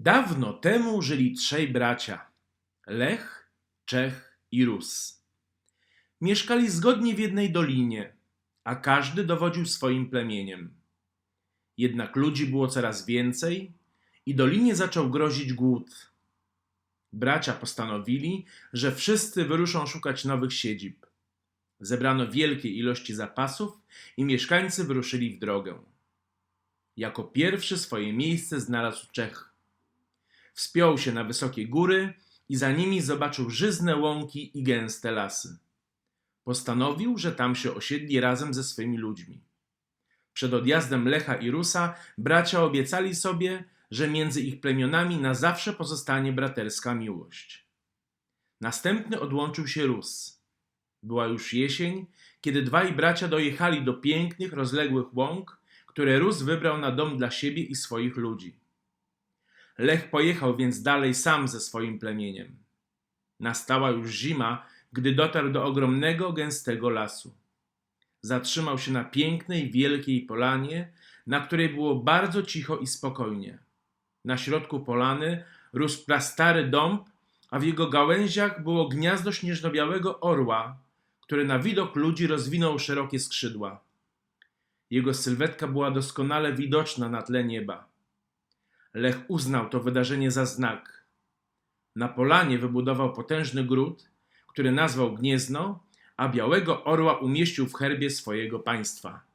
Dawno temu żyli trzej bracia Lech, Czech i Rus. Mieszkali zgodnie w jednej dolinie, a każdy dowodził swoim plemieniem. Jednak ludzi było coraz więcej i dolinie zaczął grozić głód. Bracia postanowili, że wszyscy wyruszą szukać nowych siedzib. Zebrano wielkie ilości zapasów i mieszkańcy wyruszyli w drogę. Jako pierwszy swoje miejsce znalazł Czech. Wspiął się na wysokie góry i za nimi zobaczył żyzne łąki i gęste lasy. Postanowił, że tam się osiedli razem ze swymi ludźmi. Przed odjazdem Lecha i Rusa bracia obiecali sobie, że między ich plemionami na zawsze pozostanie braterska miłość. Następny odłączył się Rus. Była już jesień, kiedy dwaj bracia dojechali do pięknych, rozległych łąk, które Rus wybrał na dom dla siebie i swoich ludzi. Lech pojechał więc dalej sam ze swoim plemieniem. Nastała już zima, gdy dotarł do ogromnego, gęstego lasu. Zatrzymał się na pięknej, wielkiej polanie, na której było bardzo cicho i spokojnie. Na środku polany rósł prastary dąb, a w jego gałęziach było gniazdo śnieżno-białego orła, który na widok ludzi rozwinął szerokie skrzydła. Jego sylwetka była doskonale widoczna na tle nieba. Lech uznał to wydarzenie za znak. Na polanie wybudował potężny gród, który nazwał Gniezno, a białego orła umieścił w herbie swojego państwa.